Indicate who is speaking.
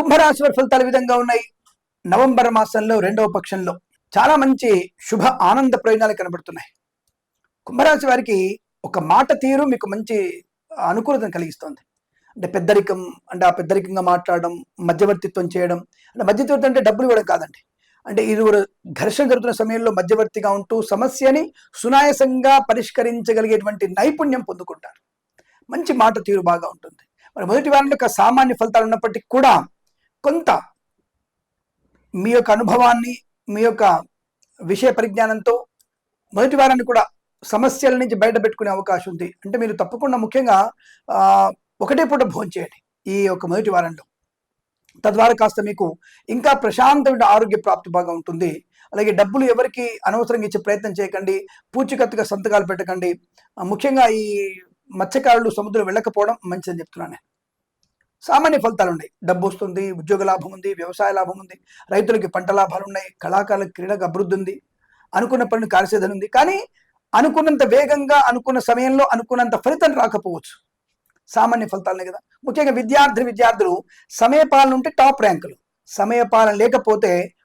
Speaker 1: కుంభరాశి వారి ఫలితాలు విధంగా ఉన్నాయి. నవంబర్ మాసంలో రెండవ పక్షంలో చాలా మంచి శుభ ఆనంద ప్రయోజనాలు కనబడుతున్నాయి. కుంభరాశి వారికి ఒక మాట తీరు మీకు మంచి అనుకూలతను కలిగిస్తుంది. అంటే పెద్దరికం అంటే ఆ పెద్దరికంగా మాట్లాడడం మధ్యవర్తిత్వం చేయడం అంటే మధ్యవర్తి అంటే డబ్బులు ఇవ్వడం కాదండి. అంటే ఇరువురు ఘర్షణ జరుగుతున్న సమయంలో మధ్యవర్తిగా ఉంటూ సమస్యని సునాయాసంగా పరిష్కరించగలిగేటువంటి నైపుణ్యం పొందుకుంటారు. మంచి మాట తీరు బాగా ఉంటుంది. మరి మొదటి వారంలో ఒక సామాన్య ఫలితాలు ఉన్నప్పటికీ కూడా కొంత మీ యొక్క అనుభవాన్ని మీ యొక్క విషయ పరిజ్ఞానంతో మొదటి వారాన్ని కూడా సమస్యల నుంచి బయట పెట్టుకునే అవకాశం ఉంది. అంటే మీరు తప్పకుండా ముఖ్యంగా ఒకటే పూట భోజనం చేయండి ఈ యొక్క మొదటి వారంలో. తద్వారా కాస్త మీకు ఇంకా ప్రశాంతమైన ఆరోగ్య ప్రాప్తి బాగా ఉంటుంది. అలాగే డబ్బులు ఎవరికి అనవసరంగా ఇచ్చే ప్రయత్నం చేయకండి. పూచికత్తుగా సంతకాలు పెట్టకండి. ముఖ్యంగా ఈ మత్స్యకారులు సముద్రం వెళ్ళకపోవడం మంచిదని చెప్తున్నాను నేను. సామాన్య ఫలితాలు ఉన్నాయి. డబ్బు వస్తుంది ఉద్యోగ లాభం ఉంది వ్యవసాయ లాభం ఉంది రైతులకి పంట లాభాలు ఉన్నాయి కళాకారులకు క్రీడకు అభివృద్ధి ఉంది అనుకున్న పనులు కార్యసిద్ధం ఉంది. కానీ అనుకున్నంత వేగంగా అనుకున్న సమయంలో అనుకున్నంత ఫలితం రాకపోవచ్చు. సామాన్య ఫలితాలనే కదా. ముఖ్యంగా విద్యార్థి విద్యార్థులు సమయపాలన ఉంటే టాప్ ర్యాంకులు. సమయపాలన లేకపోతే